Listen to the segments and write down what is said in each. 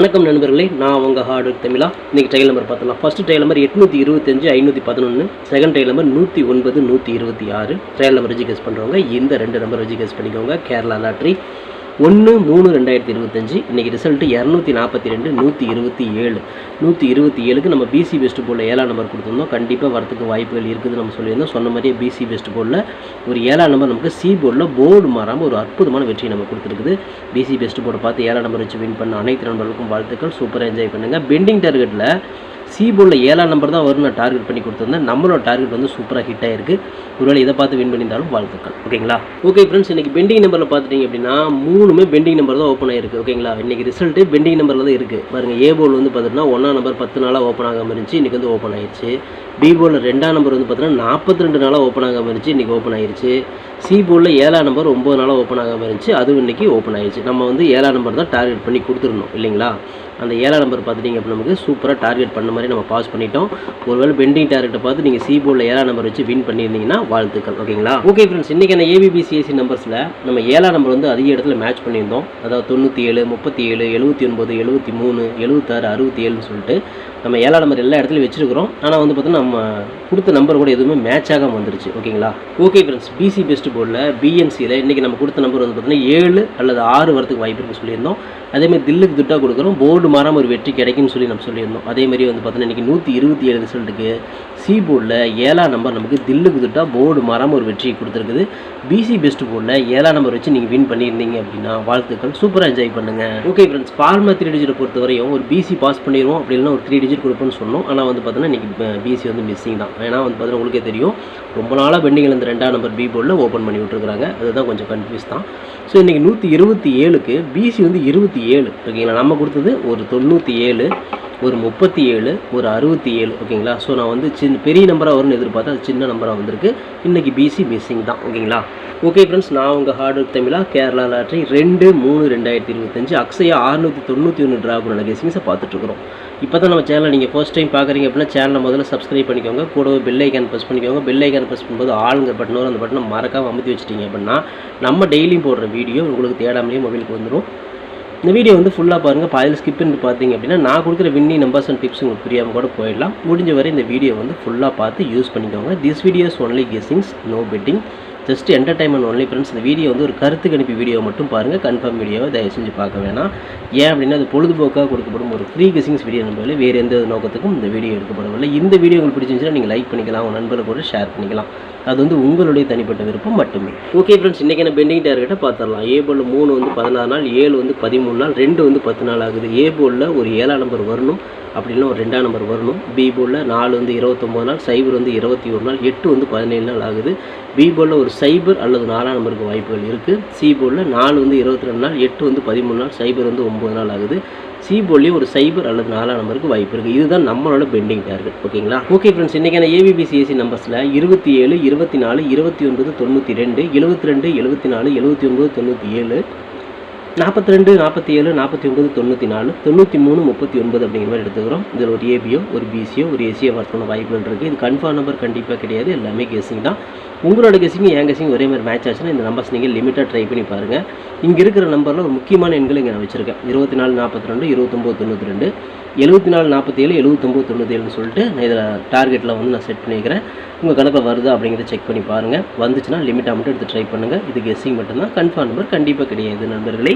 வணக்கம் நண்பர்களே நான் உங்கள் ஹார்டு தமிழா. இன்றைக்கி ட்ரையல் நம்பர் பார்த்தலாம் ஃபஸ்ட்டு ட்ரையல் நம்பர் எட்நூற்றி இருபத்தஞ்சு ஐநூற்றி பதினொன்று செகண்ட் ட்ரையல் நம்பர் நூற்றி ஒன்பது நூற்றி இருபத்தி ஆறு. ட்ரையல் நம்பர் வச்சு கெஸ் பண்ணுறவங்க இந்த ரெண்டு நம்பர் வச்சு கெஸ் பண்ணிக்கோங்க. கேரளா லாட்ரி ஒன்று மூணு ரெண்டாயிரத்தி இருபத்தஞ்சி. இன்றைக்கி ரிசல்ட்டு இரநூத்தி நாற்பத்தி ரெண்டு நூற்றி இருபத்தி ஏழு. நூற்றி இருபத்தி ஏழுக்கு நம்ம பிசி பெஸ்ட் போர்டில் ஏழாம் நம்பர் கொடுத்துருந்தோம். கண்டிப்பாக வரத்துக்கு வாய்ப்புகள் இருக்குதுன்னு நம்ம சொல்லியிருந்தோம். சொன்ன மாதிரியே பிசி பெஸ்ட் போர்டில் ஒரு ஏழாம் நம்பர் நமக்கு சி போர்டில் போர்டு மாறாமல் ஒரு அற்புதமான வெற்றி நம்ம கொடுத்துருக்குது. பிசி பெஸ்ட் போர்டை பார்த்து ஏழாம் நம்பர் வச்சு வின் பண்ண அனைத்து நண்பர்களுக்கும் வாழ்த்துக்கள். சூப்பராக என்ஜாய் பண்ணுங்கள் பெண்டிங் டார்கெட்டில் சி போர்டில் ஏழாம் நம்பர் தான் வரும் நான் டார்கெட் பண்ணி கொடுத்துருந்தேன். நம்மளோட டார்கெட் வந்து சூப்பராக ஹிட் ஆயிருக்கு. ஒருவேளை இதை பார்த்து வின் பண்ணியிருந்தாலும் வாழ்த்துக்கள். ஓகேங்களா? ஓகே ஃப்ரெண்ட்ஸ் இன்றைக்கி பெண்டிங் நம்பரில் பார்த்துட்டீங்க அப்படின்னா மூணுமே பெண்டிங் நம்பர் தான் ஓப்பன் ஆயிருக்கு. ஓகேங்களா? இன்றைக்கி ரிசல்ட்டு பெண்டிங் நம்பரில் தான் இருக்குது பாருங்கள் ஏ போர்டு வந்து பார்த்தீங்கன்னா ஒன்றாம் நம்பர் பத்து நாளாக ஓப்பன் ஆகாமல் இருந்துச்சு. இன்றைக்கி வந்து ஓப்பன் ஆயிடுச்சு பி போலில் ரெண்டாம் நம்பர் வந்து பார்த்தீங்கன்னா நாற்பத்தி ரெண்டு நாளாக ஓப்பன் ஆகாமல் இருந்துச்சு இன்றைக்கி ஓப்பன் ஆயிடுச்சு சி போலில் ஏழாம் நம்பர் ஒம்பது நாளாக ஓப்பன் ஆகாமல் இருந்துச்சு. அதுவும் இன்றைக்கி ஓப்பன் ஆயிடுச்சு நம்ம வந்து ஏழாம் நம்பர் தான் டார்கெட் பண்ணி கொடுத்துருந்தோம் இல்லைங்களா? அந்த ஏழாம் நம்பர் பார்த்துட்டிங்க அப்படி நமக்கு சூப்பராக டார்கெட் பண்ண மாதிரி நம்ம பாஸ் பண்ணிட்டோம். ஒருவேளை பெண்டிங் டார்கெட்டை பார்த்து நீங்கள் சி போர்டில் ஏழாம் நம்பர் வச்சு வின் பண்ணியிருந்தீங்கன்னா வாழ்த்துக்கள். ஓகேங்களா? ஓகே ஃப்ரெண்ட்ஸ் இன்றைக்கி அந்த ஏபிபிசிஎஸ்சி நம்பர்ஸில் நம்ம ஏழாம் நம்பர் வந்து அதிக இடத்துல மேட்ச் பண்ணியிருந்தோம். அதாவது தொண்ணூற்றி ஏழு முப்பத்தி ஏழு எழுபத்தி ஒன்பது எழுபத்தி மூணு எழுபத்தாறு அறுபத்தி ஏழுன்னு சொல்லிட்டு நம்ம ஏழாம் நம்பர் எல்லா இடத்துலையும் வச்சிருக்கிறோம். ஆனால் வந்து பார்த்தோன்னா நம்ம கொடுத்த நம்பர் கூட எதுவுமே மேட்ச் ஆகாமல் வந்துருச்சு. ஓகேங்களா ஓகே ஃப்ரெண்ட்ஸ் பிசி பெஸ்ட் போர்டில் பிஎன்சியில் இன்றைக்கி நம்ம கொடுத்த நம்பர் வந்து பார்த்தீங்கன்னா ஏழு அல்லது ஆறு வரத்துக்கு வாய்ப்பு இருக்குன்னு சொல்லியிருந்தோம். அதேமாதிரி தில்லுக்கு துட்டா கொடுக்குறோம். போர்டு மாறாமல் ஒரு வெற்றி கிடைக்கும்னு சொல்லி நம்ம சொல்லியிருந்தோம். அதேமாதிரி வந்து பார்த்தீங்கன்னா இன்றைக்கி நூற்றி இருபத்தி ஏழு ரிசல்ட்டுக்கு சி போர்டில் ஏழாம் நம்பர் நமக்கு தில்லுக்கு துட்டா போர்டு மாறாமல் ஒரு வெற்றி கொடுத்துருக்குது. பிசி பெஸ்ட் போர்டில் ஏழாம் நம்பர் வச்சு நீங்கள் வின் பண்ணியிருந்தீங்க அப்படின்னா வாழ்த்துக்கள். சூப்பராக என்ஜாய் பண்ணுங்கள் ஓகே ஃப்ரெண்ட்ஸ் ஃபார்மா த்ரீ டிஜிட்டை பொறுத்த வரையும் ஒரு பிசி பாஸ் பண்ணிடுவோம் அப்படி இல்லைன்னா ஒரு த்ரீ டிஜிட் கொடுப்போம்னு சொன்னோம். ஆனால் வந்து பார்த்தீங்கன்னா இன்றைக்கி பிசி வந்து மிஸ்ஸிங் தான். ஏன்னா வந்து பார்த்தீங்கன்னா உங்களுக்கே தெரியும் ரொம்ப நாளாக பெண்டிங்கில் இந்த ரெண்டாம் நம்பர் பி போர்டில் ஓப்பன் பண்ணி விட்டுருக்காங்க அதுதான் கொஞ்சம் கன்ஃபியூஸ் தான். ஸோ இன்றைக்கி நூற்றி இருபத்தி ஏழுக்கு பிசி வந்து இருபத்தி ஏழு. ஓகேங்களா? நம்ம கொடுத்தது ஒரு தொண்ணூற்றி ஏழு. ஒரு முப்பத்தி ஏழு ஒரு அறுபத்தி ஏழு ஓகேங்களா? ஸோ நான் வந்து சின்ன பெரிய நம்பராக வரும்னு எதிர்பார்த்தா அது சின்ன நம்பராக வந்திருக்கு. இன்றைக்கி பிசி மிஸ்ஸிங் தான் ஓகேங்களா? ஓகே ஃப்ரெண்ட்ஸ் நான் உங்கள் ஹார்ட் ஒர்க் தமிழா கேரளா லாட்ரி ரெண்டு மூணு ரெண்டாயிரத்தி இருபத்தஞ்சு அக்ஸையா அறுநூற்றி தொண்ணூற்றி ஒன்று ட்ராகுனோட கேசிங்ஸை பார்த்துட்ருக்குறோம். இப்போ தான் நம்ம சேனலை நீங்கள் ஃபர்ஸ்ட் டைம் பார்க்குறீங்க அப்படின்னா சேனலை முதல்ல சப்ஸ்கிரைப் பண்ணிக்கோங்க. கூடவே பெல் ஐக்கான் ப்ரெஸ் பண்ணிக்கோங்க. பெல் ஐக்கான் ப்ரெஸ் பண்ணும்போது ஆளுங்கிற பட்டன் வரும் அந்த பட்டனை மறக்காமல் அமுத்தி வச்சிட்டிங்க அப்படின்னா நம்ம டெய்லியும் போடுற வீடியோ உங்களுக்கு தேடாமலேயே மொபைலுக்கு வந்துடும் இந்த வீடியோ வந்து ஃபுல்லாக பாருங்கள் பாதியில் ஸ்கிப்னு பார்த்தீங்க அப்படின்னா நான் கொடுக்குற வின்னி நம்பர்ஸ் அண்ட் டிப்ஸ் உங்களுக்கு புரியாமல் கூட போயிடலாம். முடிஞ்ச வரை இந்த வீடியோ வந்து ஃபுல்லாக பார்த்து யூஸ் பண்ணிக்கோங்க. This videos only guessings no betting just entertainment only friends இந்த வீடியோ வந்து ஒரு கருத்து கணிப்பு வீடியோ மட்டும் பாருங்கள் கன்ஃபார்ம் வீடியோவை தயவு செஞ்சு பார்க்க வேணாம். ஏன் அப்படின்னா அது பொழுதுபோக்காக கொடுக்கப்படும் ஒரு ஃப்ரீ கெஸிங்ஸ் வீடியோ நம்பவில்லை வேறு எந்த நோக்கத்துக்கும் இந்த வீடியோ எடுக்கப்படவில்லை. இந்த வீடியோ உங்களுக்கு பிடிச்சிருந்துச்சுன்னா நீங்கள் லைக் பண்ணிக்கலாம். உங்கள் நண்பர்கள் கூட ஷேர் பண்ணிக்கலாம். அது வந்து உங்களுடைய தனிப்பட்ட விருப்பம் மட்டுமே. ஓகே ஃப்ரெண்ட்ஸ் இன்றைக்கான பெண்டிங் டார்கெட்டை பார்த்துடலாம். ஏ போலில் மூணு வந்து பதினாறு நாள் ஏழு வந்து பதிமூணு நாள் ரெண்டு வந்து பத்து நாள் ஆகுது. ஏ போலில் ஒரு ஏழாம் நம்பர் வரணும். அப்படின்னா ஒரு ரெண்டாம் நம்பர் வரணும். பி போலில் நாலு வந்து இருபத்தொம்போது நாள் சைபர் வந்து இருபத்தி ஒரு நாள் எட்டு வந்து பதினேழு நாள் ஆகுது. பி போர்டில் ஒரு சைபர் அல்லது நாலாம் நம்பருக்கு வாய்ப்புகள் இருக்குது சி போர்டில் நாலு வந்து இருபத்தி ரெண்டு நாள் எட்டு வந்து பதிமூணு நாள் சைபர் வந்து ஒம்பது நாள் ஆகுது. சி போர்ட்லேயும் ஒரு சைபர் அல்லது நாலாம் நம்பருக்கு வாய்ப்பு இருக்குது இதுதான் நம்மளோட பெண்டிங் டார்கெட் ஓகேங்களா? ஓகே ஃப்ரெண்ட்ஸ் இன்றைக்கான ஏபிபிசிஎஸ்சி நம்பர்ஸில் இருபத்தி ஏழு இருபத்தி நாலு இருபத்தி ஒன்பது தொண்ணூற்றி ரெண்டு எழுபத்தி ரெண்டு எழுபத்தி நாலு எழுபத்தி ஒன்பது தொண்ணூற்றி ஏழு நாற்பத்தி ரெண்டு நாற்பத்தி ஏழு நாற்பத்தி ஒன்பது தொண்ணூற்றி நாலு தொண்ணூற்றி மூணு முப்பத்தி ஒன்பது அப்படிங்கிற மாதிரி எடுத்துக்கிறோம் இதில் ஒரு ஏபியோ ஒரு பிசியோ ஒரு ஏசியோ வரதுக்கான வாய்ப்புகள் இருக்குது இது கன்ஃபார்ம் நம்பர் கண்டிப்பாக கிடையாது. எல்லாமே கேசிங் தான். உங்களோட கெஸிங் என் கெஸிங் ஒரே மாதிரி மேட்ச் ஆச்சுன்னா இந்த நம்பர்ஸ் நீங்கள் லிமிட்டாக ட்ரை பண்ணி பாருங்கள் இங்கே இருக்கிற நம்பரில் ஒரு முக்கியமான எண்கள் இங்கே நான் வச்சுருக்கேன். இருபத்தி நாலு நாற்பத்தி ரெண்டு இருபத்தொம்போது தொண்ணூற்றி ரெண்டு எழுபத்தி நாலு நாற்பத்தி ஏழு எழுபத்தொம்போது தொண்ணூற்றி ஏழுன்னு சொல்லிட்டு நான் இதில் டார்கெட்டில் வந்து நான் செட் பண்ணிக்கிறேன். உங்கள் கணக்கில் வருதா அப்படிங்கிறத செக் பண்ணி பாருங்கள் வந்துச்சுன்னா லிமிட்டாக மட்டும் எடுத்து ட்ரை பண்ணுங்கள் இது கெஸ்ஸிங் மட்டும்தான். கன்ஃபார்ம் நம்பர் கண்டிப்பாக கிடையாது நண்பர்களே.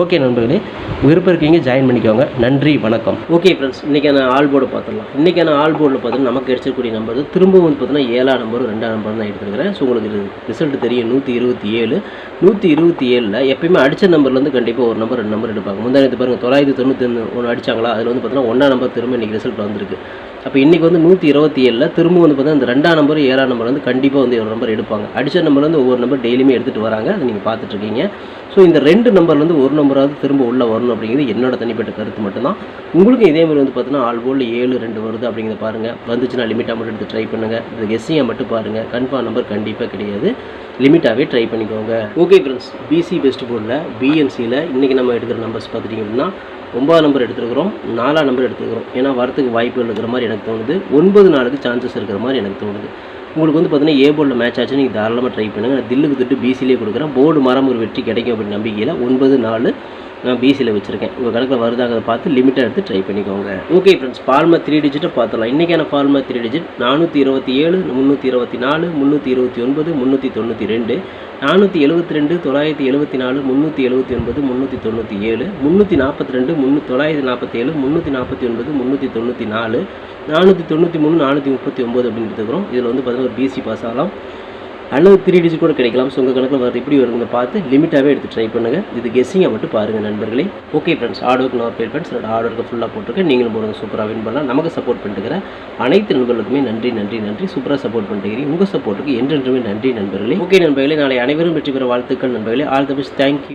ஓகே நண்பர்களே விருப்பம் இருக்கீங்க ஜாயின் பண்ணிக்கோங்க. நன்றி வணக்கம். ஓகே ஃப்ரெண்ட்ஸ் இன்றைக்கான ஆல் போர்டு பார்த்துடலாம். இன்றைக்கான ஆல் போர்டில் பார்த்தீங்கன்னா நமக்கு கிடைச்சிருக்கூடிய நம்பர் திரும்பவும் வந்து பார்த்தீங்கன்னா ஏழாம் நம்பரும் ரெண்டாம் நம்பர் தான் எடுத்துருக்கிறேன். ஸோ உங்களுக்கு ரிசல்ட் தெரியும் நூற்றி இருபத்தி ஏழு. நூற்றி இருபத்தி ஏழில் எப்பயுமே அடித்த நம்பர்லேருந்து கண்டிப்பாக ஒரு நம்பர் ரெண்டு நம்பர் எடுப்பாங்க. முந்தானத்து பாருங்கள் தொள்ளாயிரத்தி தொண்ணூற்றி ஒன்று அடிச்சாங்களா? அதில் வந்து பார்த்தீங்கன்னா ஒன்றாம் நம்பர் திரும்ப இன்றைக்கி ரிசல்ட் வந்திருக்கு. அப்போ இன்றைக்கி வந்து நூற்றி இருபத்தி ஏழில் திரும்ப வந்து பார்த்தீங்கன்னா இந்த ரெண்டாம் நம்பர் ஏழாம் நம்பர் வந்து கண்டிப்பாக வந்து ஒரு நம்பர் எடுப்பாங்க. அடித்த நம்பர் வந்து ஒவ்வொரு நம்பர் டெய்லியுமே எடுத்துகிட்டு வராங்க. அதை நீங்கள் பார்த்துட்ருக்கீங்க ஸோ இந்த ரெண்டு நம்பர்லேருந்து ஒரு நம்பராவது திரும்ப உள்ளே வரணும் அப்படிங்கிறது என்னோட தனிப்பட்ட கருத்து மட்டும்தான். உங்களுக்கும் இதே மாதிரி வந்து பார்த்தீங்கன்னா ஆல் போர்டில் ஏழு ரெண்டு வருது அப்படிங்கிறத பாருங்கள் வந்துச்சுன்னா லிமிட்டாக மட்டும் எடுத்து ட்ரை பண்ணுங்கள் இது கெஸ்ஸியாக மட்டும் பாருங்கள் கன்ஃபார்ம் நம்பர் கண்டிப்பாக கிடையாது. லிமிட்டாகவே ட்ரை பண்ணிக்கோங்க. ஓகே ஃப்ரெண்ட்ஸ் பிசி பெஸ்ட் போர்டில் பிஎன்சியில் இன்றைக்கி நம்ம எடுக்கிற நம்பர்ஸ் பார்த்துட்டிங்க அப்படின்னா ஒன்பதாம் நம்பர் எடுத்துருக்குறோம் நாலாம் நம்பர் எடுத்துருக்குறோம். ஏன்னா வரத்துக்கு வாய்ப்புகள் இருக்கிற மாதிரி எனக்கு தோணுது. ஒன்பது நாளுக்கு சான்சஸ் இருக்கிற மாதிரி எனக்கு தோணுது. உங்களுக்கு வந்து பார்த்தீங்கன்னா ஏ போர்டில் மேட்ச் ஆச்சு நீங்கள் தாராளமாக ட்ரை பண்ணுங்கள் நான் தில்லுக்கு திட்டு பிசிலே கொடுக்குறேன். போர்டு மரம் ஒரு வெற்றி கிடைக்கும் அப்படின்னு நம்பிக்கையில் ஒன்பது நாலு நான் பிசியில் வச்சுருக்கேன். உங்கள் கணக்கில் வருதாங்கிறத பார்த்து லிமிட்டாக எடுத்து ட்ரை பண்ணிக்கோங்க. ஓகே ஃப்ரெண்ட்ஸ் ஃபார்மா த்ரீ டிஜிட்டை பார்த்துலாம் இன்றைக்கான ஃபார்மா த்ரீ டிஜிட் நானூற்றி இருபத்தி ஏழு முந்நூற்றி இருபத்தி நாலு முந்நூற்றி இருபத்தி ஒன்பது முந்நூற்றி தொண்ணூற்றி ரெண்டு நானூற்றி எழுபத்தி ரெண்டு தொள்ளாயிரத்தி எழுபத்தி நாலு முந்நூற்றி எழுபத்தி ஒன்பது முந்நூற்றி தொண்ணூற்றி ஏழு முந்நூற்றி நாற்பத்தி ரெண்டு முந்நூ தொள்ளாயிரத்தி நாற்பத்தி ஏழு முந்நூற்றி நாற்பத்தி ஒன்பது முந்நூற்றி தொண்ணூற்றி நாலு நானூற்றி தொண்ணூற்றி மூணு நானூற்றி முப்பத்தி ஒம்பது அப்படின்னு எடுத்துக்கிறோம். இதில் வந்து பார்த்தீங்கன்னா ஒரு பிசி பாஸ் ஆகலாம். அல்லது த்ரீ டிஜிட் கூட கிடைக்கலாம். ஸோ உங்கள் கணக்கில் வர எப்படி வருதுன்னு பார்த்து லிமிட்டாகவே எடுத்து ட்ரை பண்ணுங்கள் இது கெஸ்ஸிங்கை மட்டும் பாருங்கள் நண்பர்களே. ஓகே ஃப்ரெண்ட்ஸ் ஆர்டருக்கு நான் பேர் ஃப்ரெண்ட்ஸ் என்னோட ஆர்டருக்கு ஃபுல்லாக போட்டிருக்கேன் நீங்களும் போடுங்க சூப்பராக வின் பண்ணலாம். நமக்கு சப்போர்ட் பண்ணிட்டுக்கிறேன் அனைத்து நண்பர்களுக்குமே நன்றி நன்றி நன்றி. சூப்பராக சப்போர்ட் பண்ணிட்டுக்கிறீங்க உங்கள் சப்போர்ட்டுக்கு என்றென்றுமே நன்றி நண்பர்களே. ஓகே நண்பர்களே. நாளை அனைவரும் வெற்றி பெற வாழ்த்துக்கள் நண்பர்களே. All the best thank you